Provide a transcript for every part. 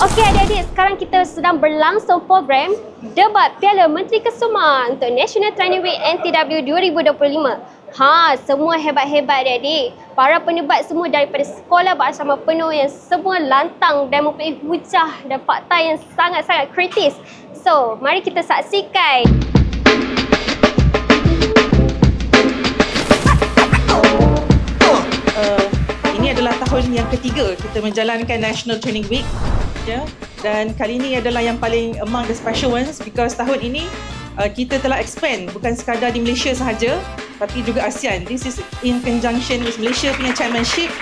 Okey adik-adik, sekarang kita sedang berlangsung program debat Piala Menteri Kesuma untuk National Training Week NTW 2025. Ha, semua hebat-hebat adik-adik. Para penebat semua daripada sekolah bersama penuh yang semua lantang dan mempunyai hujah dan fakta yang sangat-sangat kritis. So, mari kita saksikan. uh, ini adalah tahun yang ketiga kita menjalankan National Training Week ya dan kali ini adalah yang paling among the special ones because tahun ini uh, kita telah expand bukan sekadar di Malaysia sahaja tapi juga ASEAN. This is in conjunction with Malaysia punya chairmanship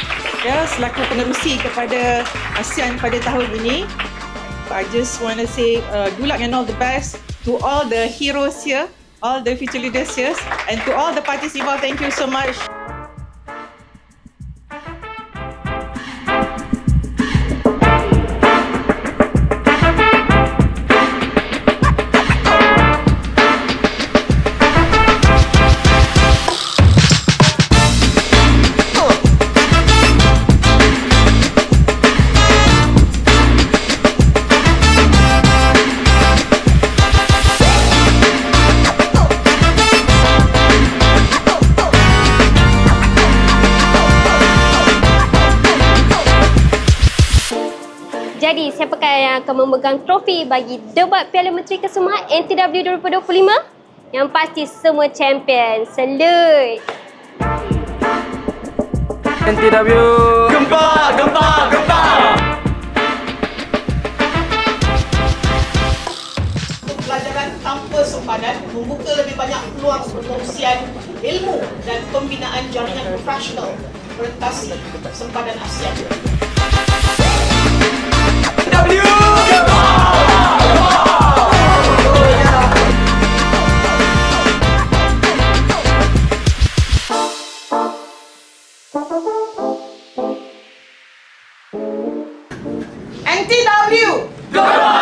ya selaku penerusi kepada ASEAN pada tahun ini. I just want to say uh, good luck and all the best to all the heroes here, all the future leaders here and to all the parties involved. Thank you so much. Jadi, siapakah yang akan memegang trofi bagi debat Piala Menteri Kesuma NTW 2025? Yang pasti semua champion. Salute! NTW Gempa, gempa, gempa. pelajaran tanpa sempadan membuka lebih banyak peluang pengungsian ilmu dan pembinaan jaringan profesional orientasi sempadan ASEAN. NTW! Gempa.